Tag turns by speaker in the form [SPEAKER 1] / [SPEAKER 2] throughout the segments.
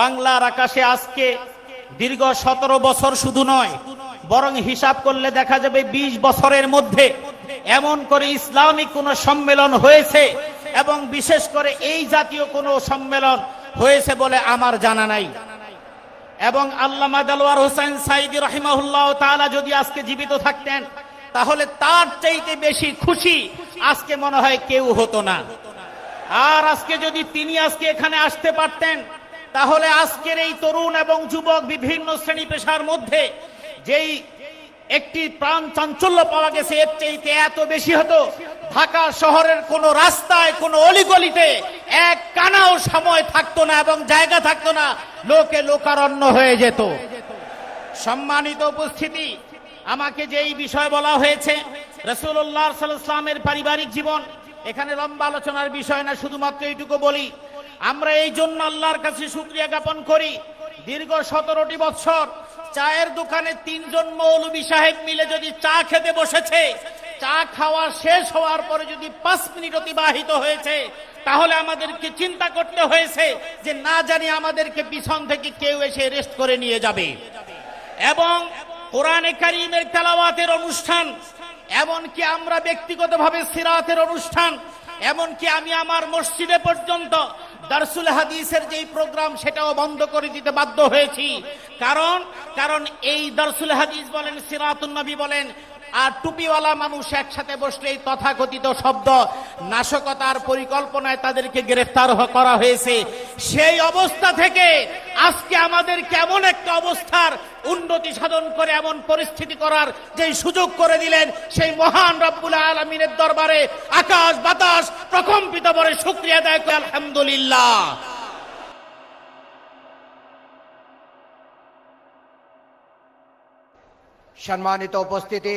[SPEAKER 1] বাংলার আকাশে আজকে দীর্ঘ সতেরো বছর শুধু নয়, বরং হিসাব করলে দেখা যাবে ২০ বছরের মধ্যে এমন করে ইসলামিক কোন সম্মেলন হয়েছে এবং বিশেষ করে এই জাতীয় কোনো সম্মেলন হয়েছে বলে আমার জানা নাই। এবং আল্লামা দেলোয়ার হোসেন সাইদি রহিমাহুল্লাহ তাআলা যদি আজকে জীবিত থাকতেন, তাহলে তার চাইতে বেশি খুশি আজকে মনে হয় কেউ হতো না। আর আজকে যদি তিনি আজকে এখানে আসতে পারতেন তাহলে আজকের এই তরুণ এবং যুবক বিভিন্ন শ্রেণি পেশার মধ্যে যেই একটি প্রাণ চাঞ্চল্য পাওয়া গেছে, এর চাইতে এত বেশি হতো ঢাকা শহরের কোন রাস্তায়, কোন অলিগলিতে এক কানাও সময় থাকতো না এবং জায়গা থাকতো না, লোকে লোকারণ্য হয়ে যেত। সম্মানিত উপস্থিতি, আমাকে যেই বিষয় বলা হয়েছে রসুল্লাহ সাল্লামের পারিবারিক জীবন, এখানে লম্বা আলোচনার বিষয় না, শুধুমাত্র এইটুকু বলি। আমরা এই জন্য আল্লাহর কাছে শুক্রিয়া জ্ঞাপন করি। দীর্ঘ সতেরোটি বছর চায়ের দোকানে তিনজন মৌলবী সাহেব মিলে যদি চা খেতে বসেছে, চা খাওয়া শেষ হওয়ার পরে যদি পাঁচ মিনিট অতিবাহিত হয়েছে, তাহলে আমাদেরকে চিন্তা করতে হয়েছে যে না জানি আমাদেরকে পিছন থেকে কেউ এসে রেস্ট করে নিয়ে যাবে। এবং কোরআনে কারিমের তেলাওয়াতের অনুষ্ঠান, এমনকি আমরা ব্যক্তিগতভাবে সিরাতের অনুষ্ঠান এমনকি আমি আমার মসজিদে পর্যন্ত দারসুল হাদিসের যেই প্রোগ্রাম, সেটাও বন্ধ করে দিতে বাধ্য হয়েছি। কারণ কারণ এই দারসুল হাদিস বলেন, সিরাতুন নবী বলেন আর টুপিওয়ালা মানুষ একসাথে বসলে এই তথাকথিত শব্দ, নাশকতার পরিকল্পনায় তাদেরকে গ্রেফতার করা হয়েছে। সেই অবস্থা থেকে আজকে আমাদের কেমন একটা অবস্থার উন্নতি সাধন করে এমন পরিস্থিতি করার যে সুযোগ করে দিলেন, সেই মহান রব্বুল আলমিনের দরবারে আকাশ বাতাস প্রকম্পিত বলে শুক্রিয়া দেয় আলহামদুলিল্লাহ।
[SPEAKER 2] সম্মানিত উপস্থিতি,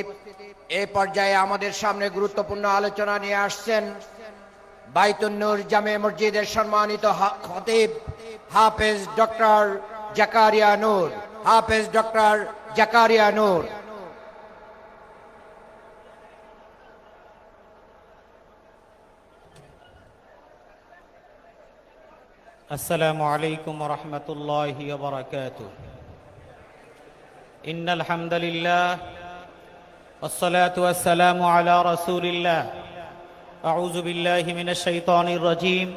[SPEAKER 2] এ পর্যায়ে আমাদের সামনে গুরুত্বপূর্ণ আলোচনা নিয়ে আসছেন বাইতুন্নুর জামে মসজিদের সম্মানিত খতিব হাফেজ ডক্টর জাকারিয়া নূর, হাফেজ ডক্টর জাকারিয়া নূর।
[SPEAKER 1] আসসালামু আলাইকুম রহমতুল্লাহ বারকাতুহ। إن الحمد لله والصلاة والسلام على رسول الله أعوذ بالله من الشيطان الرجيم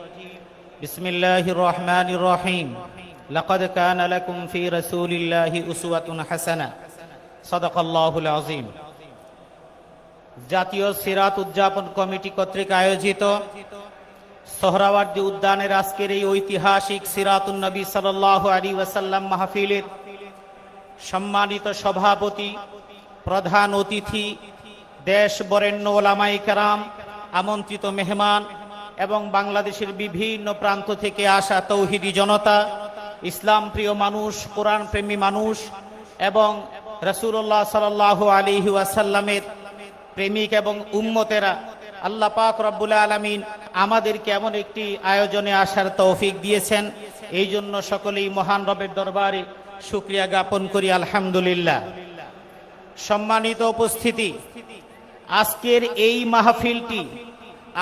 [SPEAKER 1] بسم الله الرحمن الرحيم لقد كان لكم في رسول الله أسوة حسنة صدق الله العظيم জাতীয় সিরাত উদযাপন কমিটি কর্তৃক আয়োজিত সোহরাওয়ার্দী উদ্যানের আজকের এই ঐতিহাসিক সিরাতুন নবী সাল্লাহ আলী ওয়াসাল্লাম মাহফিলের সম্মানিত সভাপতি, প্রধান অতিথি, দেশ বরেণ্য ওলামাই কেরাম, আমন্ত্রিত মেহমান এবং বাংলাদেশের বিভিন্ন প্রান্ত থেকে আসা তৌহিদি জনতা, ইসলাম প্রিয় মানুষ কোরআন প্রেমী মানুষ এবং রসুল্লাহ সাল্লাহ আলী ওয়াসাল্লামের প্রেমিক এবং উম্মতেরা, আল্লাহ পাক রব্বুল আলমিন আমাদেরকে এমন একটি আয়োজনে আসার তৌফিক দিয়েছেন। এই জন্য সকলেই মহান রবের দরবারে শুক্রিয়া জ্ঞাপন করি, আলহামদুলিল্লাহ। সম্মানিত উপস্থিতি, আজকের এই মাহফিলটি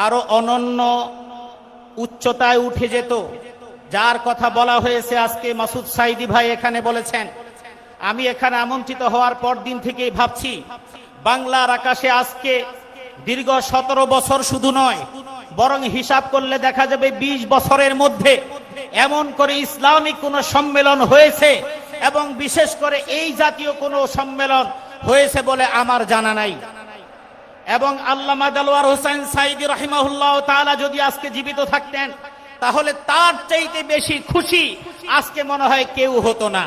[SPEAKER 1] আরও অনন্য উচ্চতায় উঠে যেত। যার কথা বলা হয়েছে আজকে মাসুদ সাইদি ভাই এখানে বলেছেন, আমি এখানে আমন্ত্রিত হওয়ার পর দিন থেকেই ভাবছি, বাংলার আকাশে আজকে দীর্ঘ সতেরো বছর শুধু নয়, বরং হিসাব করলে দেখা যাবে ২০ বছরের মধ্যে এমন করে ইসলামিক কোন সম্মেলন হয়েছে এবং বিশেষ করে এই জাতীয় কোনো সম্মেলন হয়েছে বলে আমার জানা নাই। এবং আল্লামা দেলোয়ার হোসেন সাইদি রহিমাহুল্লাহ তাআলা যদি আজকে জীবিত থাকতেন, তাহলে তার চাইতে বেশি খুশি আজকে মনে হয় কেউ হতো না।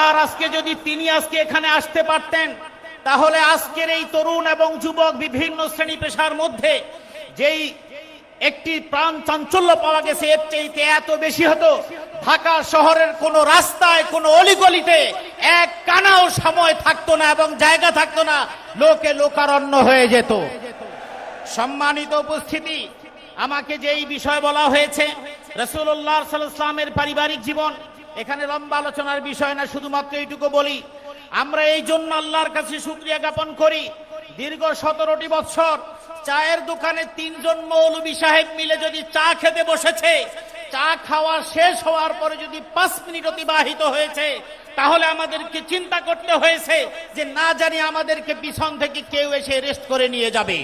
[SPEAKER 1] আর আজকে যদি তিনি আজকে এখানে আসতে পারতেন, তাহলে আজকের এই তরুণ এবং যুবক বিভিন্ন শ্রেণি পেশার মধ্যে যেই একটি প্রাণ চাঞ্চল্য পাওয়া গেছে, এর চাইতে এত বেশি হতো ঢাকা শহরের কোন রাস্তায়, কোন অলিগলিতে এক কানাও সময় থাকতো না এবং জায়গা থাকতো না, লোকে লোকারণ্য হয়ে যেত। সম্মানিত উপস্থিতি, আমাকে যেই বিষয় বলা হয়েছে রসুল্লাহ সাল্লামের পারিবারিক জীবন, এখানে লম্বা আলোচনার বিষয় না, শুধুমাত্র এইটুকু বলি। আমরা এই জন্য আল্লাহর কাছে শুক্রিয়া জ্ঞাপন করি, দীর্ঘ সতেরোটি বছর চায়ের দোকানে তিনজন মৌলবী সাহেব মিলে যদি চা খেতে বসেছে চা খাওয়া শেষ হওয়ার পরে যদি পাঁচ মিনিট অতিবাহিত হয়েছে, তাহলে আমাদেরকে চিন্তা করতে হয়েছে যে না জানি আমাদেরকে পিছন থেকে কেউ এসে রেস্ট করে নিয়ে যাবে।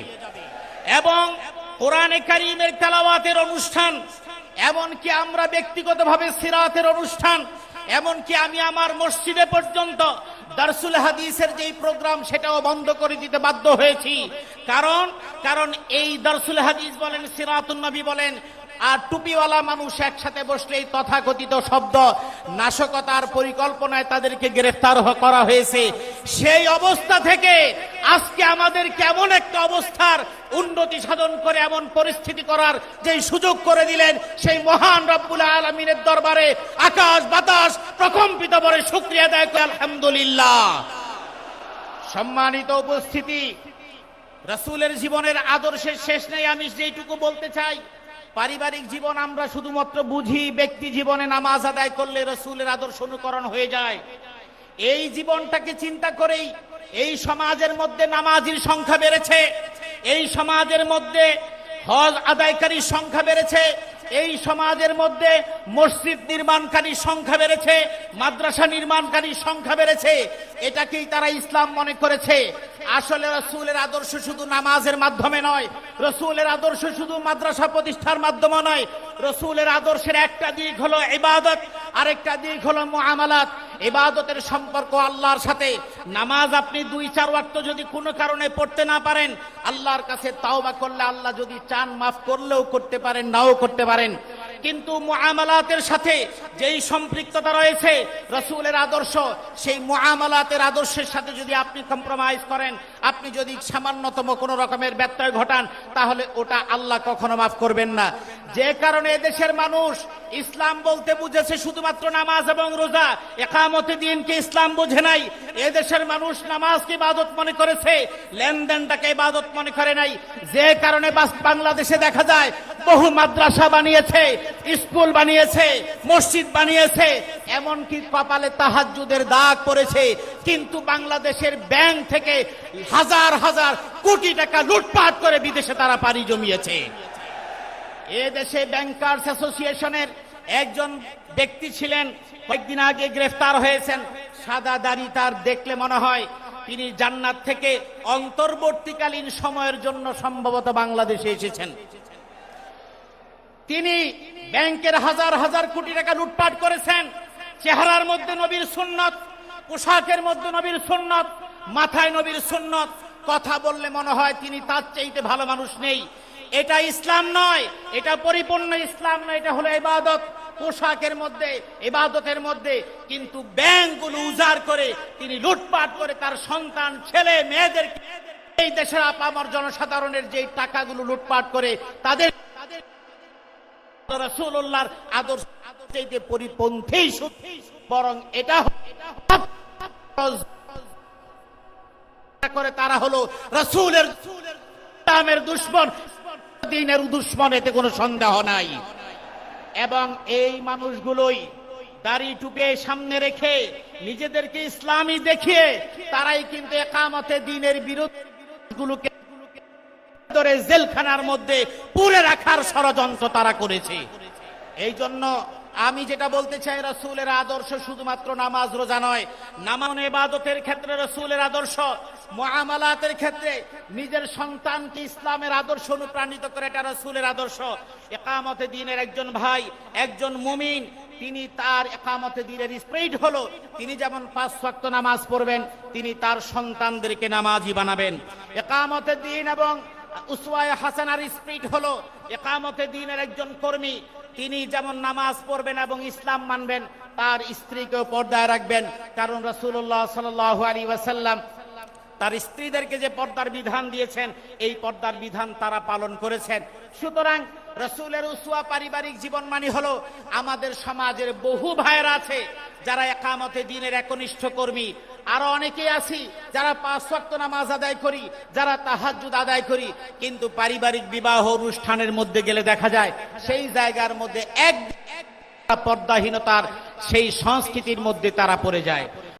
[SPEAKER 1] এবং কোরআনে কারিমের তেলাওয়াতের অনুষ্ঠান, এমনকি আমরা ব্যক্তিগতভাবে সিরাতের অনুষ্ঠান, এমনকি আমি আমার মসজিদে পর্যন্ত দারসুল হাদিসের যেই প্রোগ্রাম সেটাও বন্ধ করে দিতে বাধ্য হয়েছি। কারণ কারণ এই দারসুল হাদিস বলেন, সিরাতুন নবী বলেন আর টুপিওয়ালা মানুষ একসাথে বসলে এই তথাকথিত শব্দ নাশকতার পরিকল্পনায় তাদেরকে গ্রেফতার করা হয়েছে। সেই অবস্থা থেকে আজকে আমাদের কেমন একটা অবস্থার উন্নতি সাধন করে এমন পরিস্থিতি করার যে সুযোগ করে দিলেন সেই মহান রব্বুল আলমিনের দরবারে আকাশ বাতাস প্রকম্পিত বলে শুক্রিয়া দেয় আলহামদুলিল্লাহ। সম্মানিত উপস্থিতি, রসুলের জীবনের আদর্শের শেষ নেই, আমি যেইটুকু বলতে চাই পারিবারিক জীবন আমরা শুধুমাত্র বুঝি ব্যক্তি জীবনে নামাজ আদায় করলে রসুলের আদর্শ অনুকরণ হয়ে যায়। এই জীবনটাকে চিন্তা করেই এই সমাজের মধ্যে নামাজির সংখ্যা বেড়েছে। এই সমাজের মধ্যে হজ আদায়কারীর সংখ্যা বেড়েছে। এই সমাজের মধ্যে মসজিদ নির্মাণকারীর সংখ্যা বেড়েছে, মাদ্রাসা নির্মাণকারীর সংখ্যা বেড়েছে, এটাকেই তারা ইসলাম মনে করেছে। আসলে রসুলের আদর্শ শুধু নামাজের মাধ্যমে নয়, রসুলের আদর্শ শুধু মাদ্রাসা প্রতিষ্ঠার মাধ্যমে নয়, রসুলের আদর্শের একটা দিক হলো ইবাদত, আরেকটা দিক হলো মুআমালাত। ইবাদতের সম্পর্ক আল্লাহর সাথে। নামাজ আপনি দুই, চার ওয়াক্ত যদি কোনো কারণে পড়তে না পারেন, আল্লাহর কাছে তাওবা করলে আল্লাহ যদি চান, মাফ করলেও করতে পারেন, নাও করতে পারেন। কিন্তু মুআমালাতের সাথে যেই সম্পৃক্ততা রয়েছে, রসুলের আদর্শ, সেই মুআমালাতের আদর্শের সাথে যদি আপনি কম্প্রোমাইজ করেন, আপনি যদি সামান্যতম কোনো রকমের ব্যত্যয় ঘটান, তাহলে ওটা আল্লাহ কখনো মাফ করবেন না। যে কারণে এদেশের মানুষ ইসলাম বলতে বুঝেছে শুধুমাত্র নামাজ এবং রোজা। একামতে দিনকে ইসলাম বোঝে নাই? এদেশের মানুষ নামাজকে ইবাদত মনে করেছে? লেনদেনটাকে ইবাদত মনে করে নাই। যে কারণে বাংলাদেশে দেখা যায় বহু মাদ্রাসা বানিয়েছে, স্কুল বানিয়েছে, মসজিদ বানিয়েছে, এমনকি কপালে তাহাজ্জুদের দাগ পড়েছে, কিন্তু বাংলাদেশের ব্যাংক থেকে হাজার হাজার কোটি টাকা লুটপাট করে বিদেশে তারা পাড়ি জমিয়েছে। এ দেশে ব্যাংকার্স অ্যাসোসিয়েশনের একজন ব্যক্তি ছিলেন, কয়েকদিন আগে গ্রেফতার হয়েছেন। সাদা দাড়ি তার দেখলে মনে হয় তিনি জান্নাত থেকে অন্তর্বর্তীকালীন সময়ের জন্য সম্ভবত বাংলাদেশে এসেছেন। তিনি ব্যাংকের হাজার হাজার কোটি টাকা লুটপাট করেছেন। চেহারার মধ্যে নবীর সুন্নত, পোশাকের মধ্যে নবীর সুন্নত, মাথায় নবীর সুন্নত। কথা বললে মনে হয় তিনি তার চাইতে ভালো মানুষ নেই। এটা ইসলাম নয়, এটা পরিপূর্ণ ইসলাম নয়, এটা হলো ইবাদত। পোশাকের মধ্যে, ইবাদতের মধ্যে কিন্তু ব্যাংকগুলো উজাড় করে তিনি লুটপাট করে তার সন্তান, ছেলে মেয়েদের এই দেশের আপামর জনসাধারণের যে টাকাগুলো লুটপাট করে, তাদের আদর্শ পরিপন্থী বরং এটা করে তারা হলো এতে কোনো সন্দেহ নাই। এবং এই মানুষগুলোই দাড়ি টুপে সামনে রেখে নিজেদেরকে ইসলামী দেখিয়ে, তারাই কিন্তু একামতে দিনের বিরোধীগুলোকে ধরে জেলখানার মধ্যে পুরে রাখার ষড়যন্ত্র তারা করেছে। এই জন্য আমি যেটা বলতে চাই, রসুলের আদর্শ শুধুমাত্র নামাজ রোজা নয় নামান এবাদতের ক্ষেত্রে রসুলের আদর্শ, মুআমালাতের ক্ষেত্রে নিজের সন্তানকে ইসলামের আদর্শ অনুপ্রাণিত করে এটা রসুলের আদর্শ। একামতে দিনের একজন ভাই, একজন মুমিন, তিনি তার একামতে দিনের স্প্রিট হলো, তিনি যেমন পাঁচ ওয়াক্ত নামাজ পড়বেন, তিনি তার সন্তানদেরকে নামাজি বানাবেন। একামতে দিন এবং উসওয়ায়ে হাসানার স্পিরিট হলো একামতে দিনের একজন কর্মী। তিনি যেমন নামাজ পড়বেন এবং ইসলাম মানবেন, তার স্ত্রীকেও পর্দায় রাখবেন। কারণ রসুল্লাহ আলাইহি ওয়াসাল্লাম তার স্ত্রীদেরকে যে পর্দার বিধান দিয়েছেন, এই পর্দার বিধান তারা পালন করেছেন। সুতরাং রসুলের উসুয়া পারিবারিক জীবন মানি হলো আমাদের সমাজের বহু ভাইয়েরা আছে, যারা একামতে দিনের একনিষ্ঠ কর্মী। আরও অনেকেই আছি যারা পাঁচ ওয়াক্ত নামাজ আদায় করি, যারা তাহাজ্জুদ আদায় করি, কিন্তু পারিবারিক বিবাহ অনুষ্ঠানের মধ্যে গেলে দেখা যায় সেই জায়গার মধ্যে এক পর্দাহীনতার, সেই সংস্কৃতির মধ্যে তারা পড়ে যায়।